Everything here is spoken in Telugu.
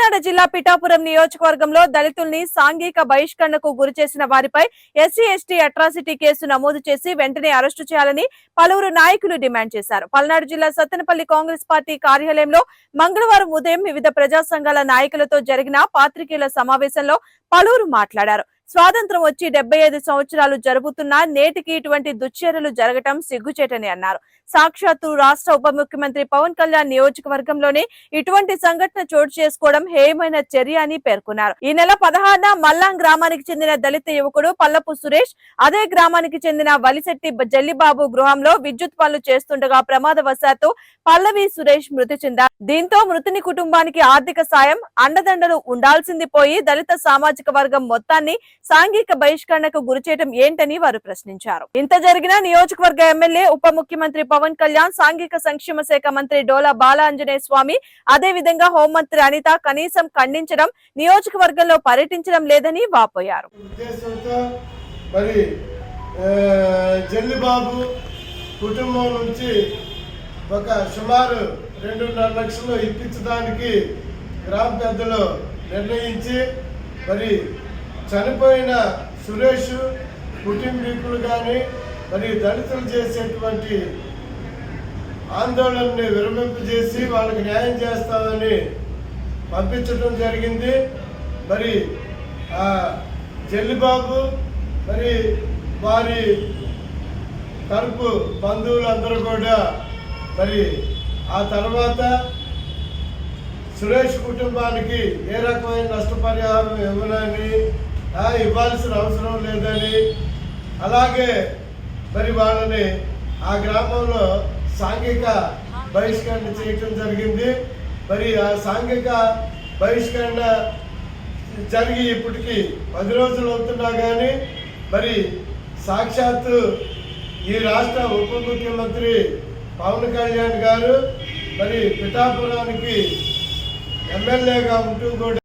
కాకినాడ జిల్లా పిఠాపురం నియోజకవర్గంలో దళితుల్ని సాంఘిక బహిష్కరణకు గురి చేసిన వారిపై ఎస్సీ ఎస్టీ అట్రాసిటీ కేసు నమోదు చేసి వెంటనే అరెస్టు చేయాలని పలువురు నాయకులు డిమాండ్ చేశారు. పల్నాడు జిల్లా సత్తెనపల్లి కాంగ్రెస్ పార్టీ కార్యాలయంలో మంగళవారం ఉదయం వివిధ ప్రజా సంఘాల నాయకులతో జరిగిన పాత్రికేయుల సమావేశంలో పలువురు మాట్లాడారు. స్వాతంత్రం వచ్చి డెబ్బై ఐదు సంవత్సరాలు జరుగుతున్నా నేటికి ఇటువంటి దుశ్చర్యలు జరగటం సిగ్గుచేటని అన్నారు. సాక్షాత్తు రాష్ట్ర ఉప ముఖ్యమంత్రి పవన్ కళ్యాణ్ నియోజకవర్గంలోనే ఇటువంటి సంఘటన చోటు చేసుకోవడం హేయమైన చర్య అని పేర్కొన్నారు. ఈ నెల పదహారున మల్లాం గ్రామానికి చెందిన దళిత యువకుడు పల్లపు సురేష్ అదే గ్రామానికి చెందిన వలిశెట్టి జల్లిబాబు గృహంలో విద్యుత్ పనులు చేస్తుండగా ప్రమాదవశాత్తు పల్లవి సురేష్ మృతి చెందారు. దీంతో మృతుని కుటుంబానికి ఆర్థిక సాయం అండదండలు ఉండాల్సింది పోయి దళిత సామాజిక వర్గం మొత్తాన్ని సాంఘిక బహిష్కరణకు గురి చేయడం ఏంటని వారు ప్రశ్నించారు. ఇంత జరిగిన నియోజకవర్గ ఎమ్మెల్యే ఉప ముఖ్యమంత్రి పవన్ కళ్యాణ్ సాంఘిక సంక్షేమ శాఖ మంత్రి డోలా బాలాంజనేయ స్వామి అదే విధంగా హోంమంత్రి అనిత కనీసం ఖండించడం నియోజకవర్గంలో పర్యటించడం లేదని వాపోయారు. మరి జల్లిబాబు కుటుంబం నుంచి ఒక సుమారు రెండున్నర లక్షలు ఇప్పించడానికి గ్రామ పెద్దలు నిర్ణయించి మరి చనిపోయిన సురేష్ కుటుంబీకులు కానీ మరి దళితులు చేసేటువంటి ఆందోళనని విరమింపజేసి వాళ్ళకి న్యాయం చేస్తామని పంపించడం జరిగింది. మరి ఆ జల్లిబాబు మరి వారి తరపు బంధువులందరూ కూడా మరి ఆ తర్వాత సురేష్ కుటుంబానికి ఏ రకమైన నష్టపరిహారం ఇవ్వాలని ఇవ్వాల్సిన అవసరం లేదని. అలాగే మరి వాళ్ళని ఆ గ్రామంలో సాంఘిక బహిష్కరణ చేయటం జరిగింది. మరి ఆ సాంఘిక బహిష్కరణ జరిగి ఇప్పటికి పది రోజులు అవుతున్నా కానీ మరి సాక్షాత్తు ఈ రాష్ట్ర ఉప ముఖ్యమంత్రి పవన్ కళ్యాణ్ గారు మరి పిఠాపురానికి ఎమ్మెల్యేగా ఉంటూ కూడా